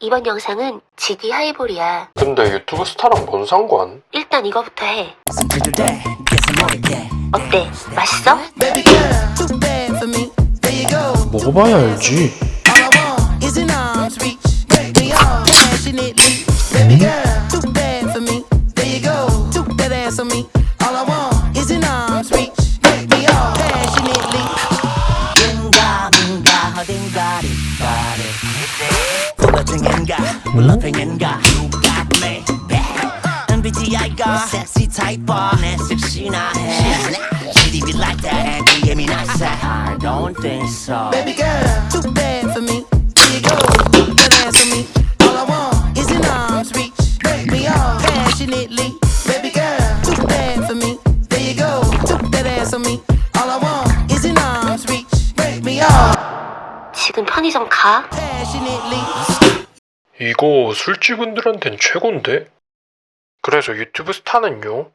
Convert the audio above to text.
이번 영상은 GD 하이볼이야. 근데 유튜브 스타랑 뭔 상관? 일단 이거부터 해. 어때? 맛있어? 먹어봐야 알지. All I want is an arm's reach. Break me off passionately. Baby girl, too bad for me. There you go. Took that ass on me. All I want is an arm's reach. Break me off passionately. 뭔가 뭔가 어딘가를 바래 포거증인가 물러팽인가 You got me back MBTI가 sexy type 내 섹시나 해 GDB like that and 예민하세 I don't think so Baby girl, too bad for me. There you go. Took that ass on me. All I want is an arm's reach. Break me off passionately. Baby girl, too bad for me. There you go. Took that ass on me. All I want is an arm's reach. Break me off 지금 편의점 가? 이거 술집분들한텐 최고인데? 그래서 유튜브 스타는요?